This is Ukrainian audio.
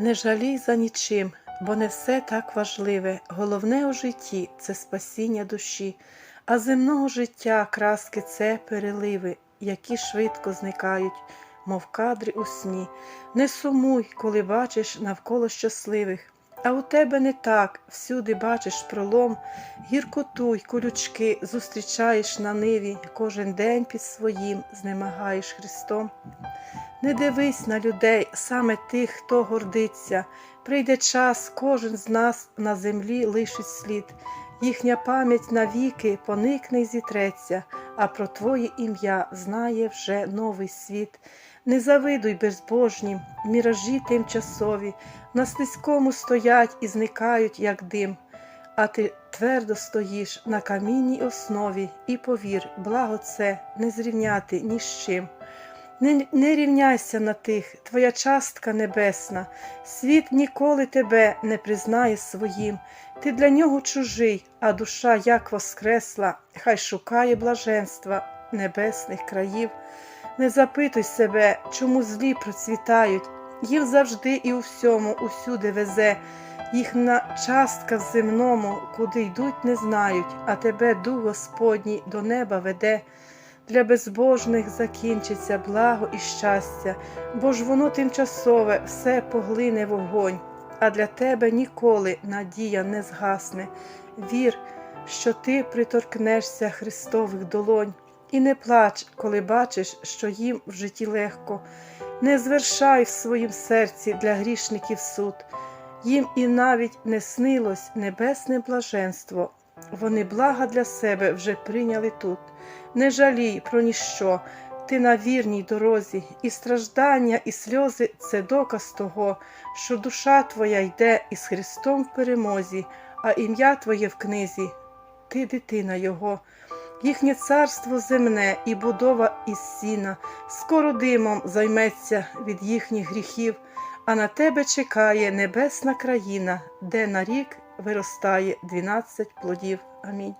Не жалій за нічим, бо не все так важливе. Головне у житті це спасіння душі, а земного життя краски це переливи, які швидко зникають, мов кадри у сні. Не сумуй, коли бачиш навколо щасливих. А у тебе не так, всюди бачиш пролом, гіркоту й колючки зустрічаєш на ниві, кожен день під своїм знемагаєш Христом. Не дивись на людей, саме тих, хто гордиться. Прийде час, кожен з нас на землі лишить слід. Їхня пам'ять навіки поникне й зітреться, а про твоє ім'я знає вже новий світ. Не завидуй безбожнім, міражі тимчасові, на слизькому стоять і зникають, як дим. А ти твердо стоїш на камінній основі, і повір, благо це не зрівняти ні з чим. Не, не рівняйся на тих, твоя частка небесна, світ ніколи тебе не признає своїм, ти для нього чужий, а душа як воскресла, хай шукає блаженства небесних країв. Не запитуй себе, чому злі процвітають, їх завжди і у всьому, усюди везе, їхня частка в земному, куди йдуть, не знають, а тебе дух Господній до неба веде. Для безбожних закінчиться благо і щастя, бо ж воно тимчасове все поглине вогонь, а для тебе ніколи надія не згасне. Вір, що ти приторкнешся Христових долонь, і не плач, коли бачиш, що їм в житті легко. Не звершай в своїм серці для грішників суд, їм і навіть не снилось небесне блаженство. Вони блага для себе вже прийняли тут. Не жалій про ніщо, ти на вірній дорозі, і страждання, і сльози це доказ того, що душа твоя йде із Христом в перемозі, а ім'я твоє в книзі, ти дитина Його. Їхнє царство земне і будова із сіна, скоро димом займеться від їхніх гріхів, а на тебе чекає небесна країна, де на рік виростає дванадцять плодів. Амінь.